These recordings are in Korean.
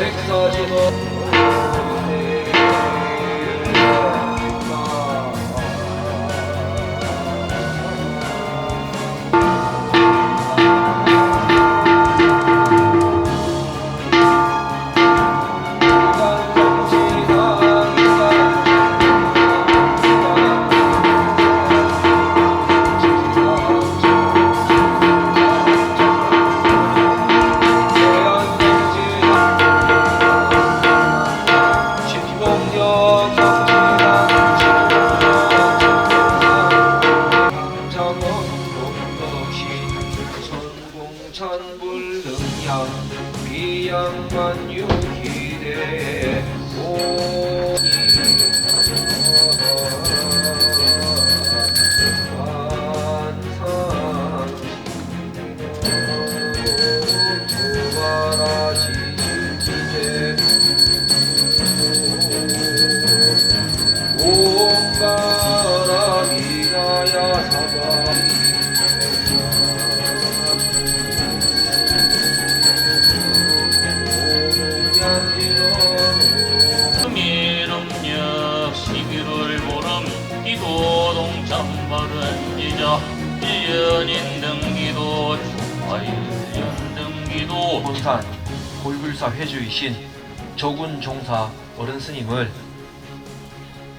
오색 비양만 유기대 오가 11월 보름 기도 동참발은 지자 연인 등기도 축하일연 등기도 본산 고유불사 회주이신 조군 종사 어른 스님을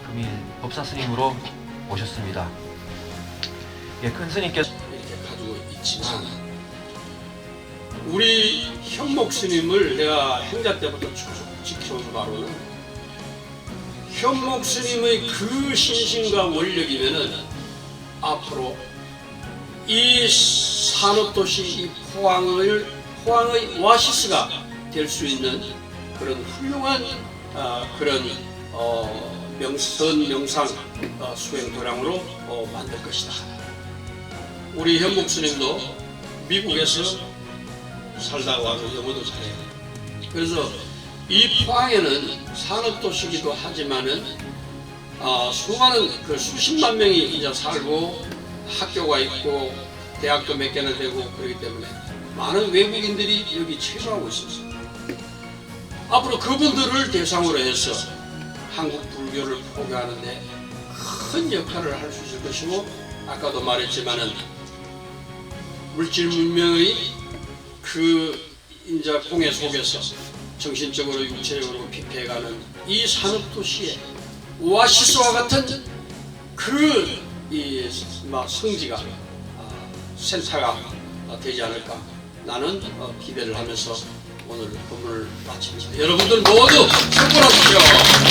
금일 법사 스님으로 모셨습니다. 예, 큰 스님께서 이렇게 가지고 있지만 우리 현목 스님을 내가 행자 때부터 쭉 지켜온 바로는 현목 스님의 그 신심과 원력이면은 앞으로 이 산업도시 이 포항을 포항의 오아시스가 될 수 있는 그런 훌륭한 아, 그런 어, 명선 명상 어, 수행 도량으로 어, 만들 것이다. 우리 현목 스님도 미국에서 살다가 와서 영어도 잘해요. 그래서 이 포항에는 산업도시기도 하지만은 아, 수많은 그 수십만 명이 이제 살고 학교가 있고 대학도 몇 개나 되고 그렇기 때문에 많은 외국인들이 여기 체류하고 있습니다. 앞으로 그분들을 대상으로 해서 한국 불교를 포교하는데 큰 역할을 할 수 있을 것이고 아까도 말했지만은 물질 문명의 그 인자 공해 속에서 정신적으로 육체적으로 피폐해가는 이 산업 도시에 오아시스와 같은 그이 성지가 아, 센터가 아, 되지 않을까 나는 어, 기대를 하면서 오늘 본문을 마칩니다. 여러분들 모두 성불하십시오.